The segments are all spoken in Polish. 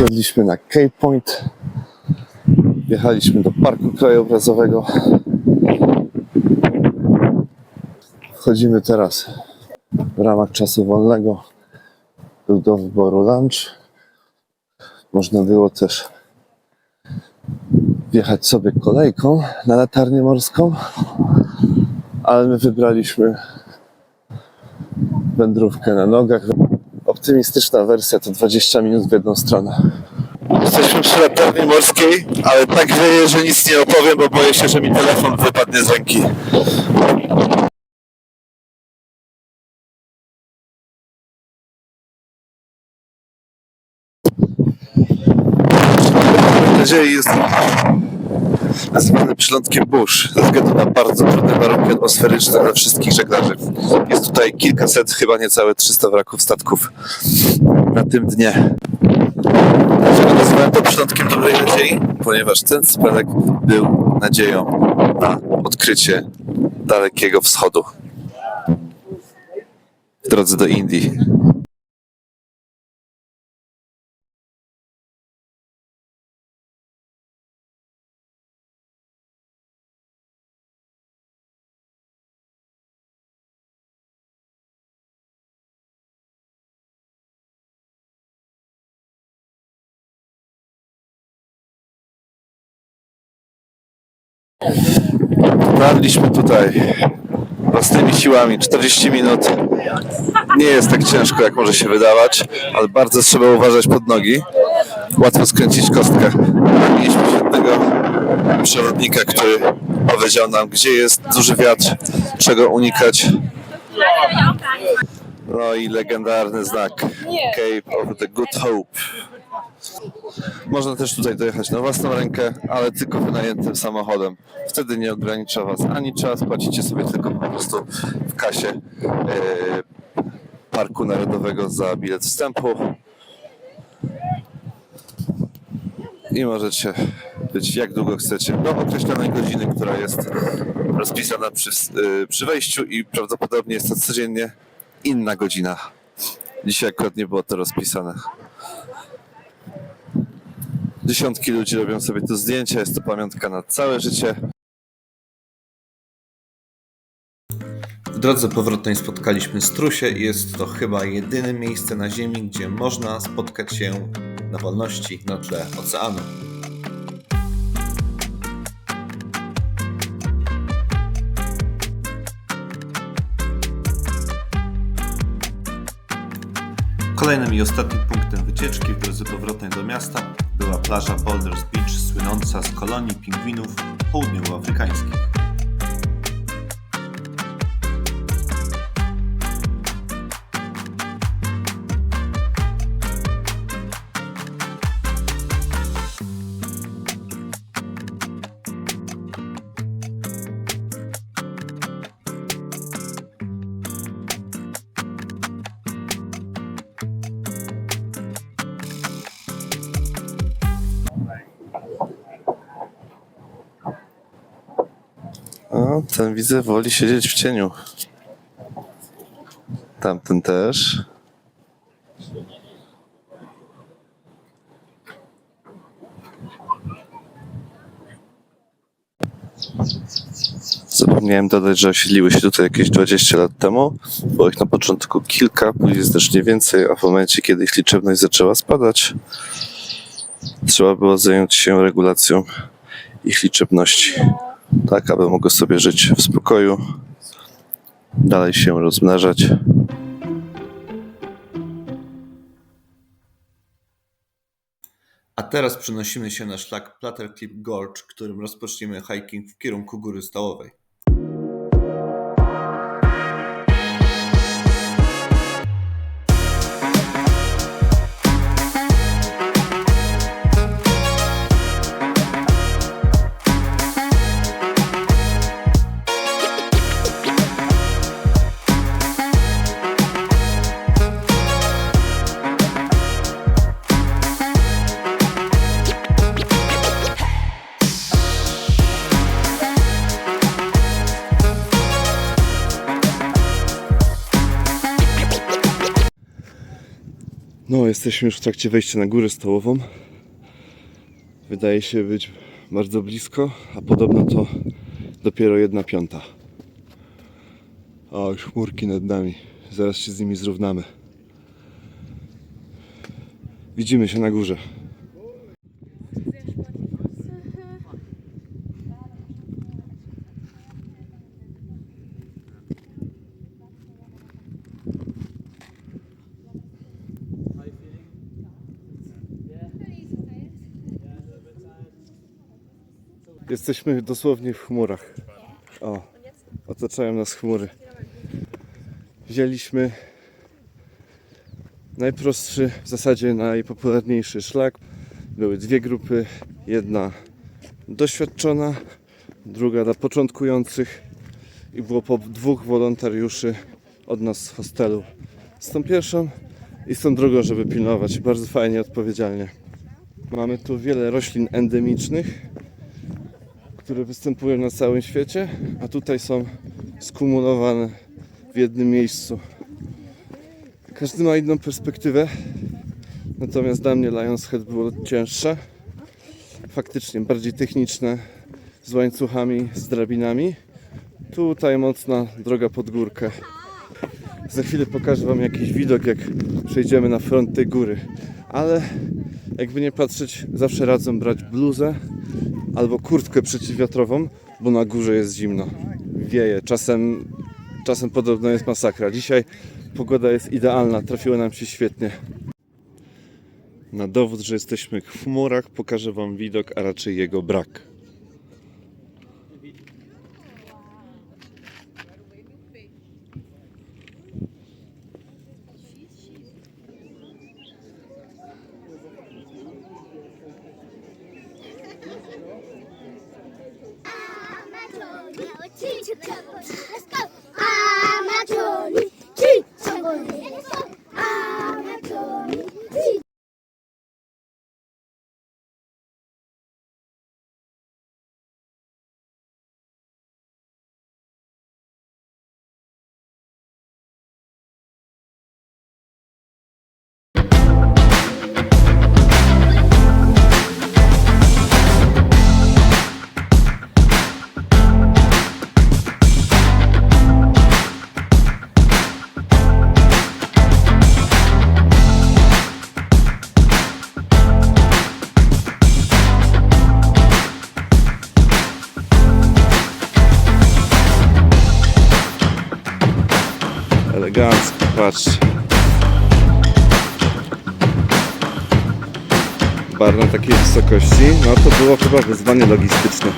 Weszliśmy na Cape Point. Wjechaliśmy do parku krajobrazowego. Wchodzimy teraz w ramach czasu wolnego. Był do wyboru lunch. Można było też wjechać sobie kolejką na latarnię morską, ale my wybraliśmy wędrówkę na nogach. Optymistyczna wersja to 20 minut w jedną stronę. Jesteśmy przy latarni morskiej, ale tak wieje, że nic nie opowiem, bo boję się, że mi telefon wypadnie z ręki. Nadzieję jest nazywany przylądkiem burz ze względu na bardzo trudne warunki atmosferyczne dla wszystkich żeglarzy. Jest tutaj kilkaset, chyba niecałe 300 wraków statków na tym dnie. Dlaczego nazywałem to przylądkiem dobrej nadziei? Ponieważ ten spelek był nadzieją na odkrycie dalekiego wschodu w drodze do Indii. Dotarliśmy tutaj własnymi siłami 40 minut. Nie jest tak ciężko, jak może się wydawać, ale bardzo trzeba uważać pod nogi. Łatwo skręcić kostkę. Mieliśmy świetnego przewodnika, który powiedział nam, gdzie jest duży wiatr, czego unikać. No i legendarny znak Cape of the Good Hope. Można też tutaj dojechać na własną rękę, ale tylko wynajętym samochodem. Wtedy nie ogranicza Was ani czas, płacicie sobie tylko po prostu w kasie e, Parku Narodowego za bilet wstępu. I możecie być jak długo chcecie, do określonej godziny, która jest rozpisana przy, e, przy wejściu i prawdopodobnie jest to codziennie inna godzina. Dzisiaj akurat nie było to rozpisane. Dziesiątki ludzi robią sobie tu zdjęcia, jest to pamiątka na całe życie. W drodze powrotnej spotkaliśmy strusie i jest to chyba jedyne miejsce na Ziemi, gdzie można spotkać się na wolności na tle oceanu. Kolejnym i ostatnim punktem wycieczki w drodze powrotnej do miasta była plaża Boulders Beach, słynąca z kolonii pingwinów południowoafrykańskich. Ten widzę woli siedzieć w cieniu. Tamten też. Zapomniałem dodać, że osiedliły się tutaj jakieś 20 lat temu. Było ich na początku kilka, później znacznie więcej, a w momencie, kiedy ich liczebność zaczęła spadać, trzeba było zająć się regulacją ich liczebności tak aby mogły sobie żyć w spokoju, dalej się rozmnażać. A teraz przenosimy się na szlak Platter Clip Gorge, którym rozpoczniemy hiking w kierunku Góry Stołowej. Jesteśmy już w trakcie wejścia na górę stołową. wydaje się być bardzo blisko, a podobno to dopiero jedna piąta. O, chmurki nad nami. Zaraz się z nimi zrównamy. Widzimy się na górze. Jesteśmy dosłownie w chmurach. O, otaczają nas chmury. Wzięliśmy najprostszy, w zasadzie najpopularniejszy szlak. Były dwie grupy. Jedna doświadczona, druga dla początkujących. I było po dwóch wolontariuszy od nas z hostelu. Z tą pierwszą i z tą drugą, żeby pilnować. Bardzo fajnie, odpowiedzialnie. Mamy tu wiele roślin endemicznych, które występują na całym świecie, a tutaj są skumulowane w jednym miejscu. Każdy ma inną perspektywę, natomiast dla mnie Lionshead było cięższe. Faktycznie bardziej techniczne, z łańcuchami, z drabinami. Tutaj mocna droga pod górkę. Za chwilę pokażę Wam jakiś widok, jak przejdziemy na front tej góry. Ale jakby nie patrzeć, zawsze radzę brać bluzę albo kurtkę przeciwwiatrową, bo na górze jest zimno. Wieje, czasem, czasem podobno jest masakra. Dzisiaj pogoda jest idealna, trafiło nam się świetnie. Na dowód, że jesteśmy w chmurach, pokażę Wam widok, a raczej jego brak. Let's go. Elegancko, patrzcie. Bar na takiej wysokości, no to było chyba wyzwanie logistyczne.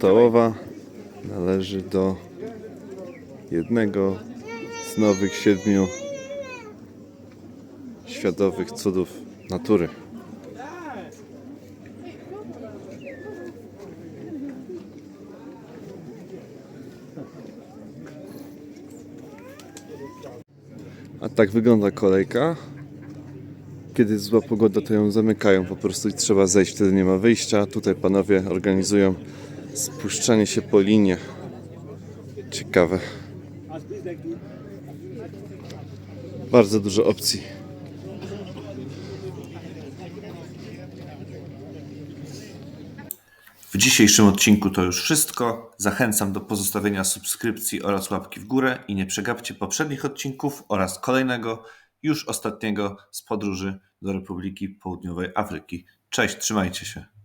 Stołowa należy do jednego z nowych siedmiu światowych cudów natury. A tak wygląda kolejka. Kiedy jest zła pogoda, to ją zamykają po prostu i trzeba zejść, wtedy nie ma wyjścia. Tutaj panowie organizują spuszczanie się po linie. Ciekawe. Bardzo dużo opcji. W dzisiejszym odcinku to już wszystko. Zachęcam do pozostawienia subskrypcji oraz łapki w górę i nie przegapcie poprzednich odcinków oraz kolejnego, już ostatniego z podróży do Republiki Południowej Afryki. Cześć, trzymajcie się.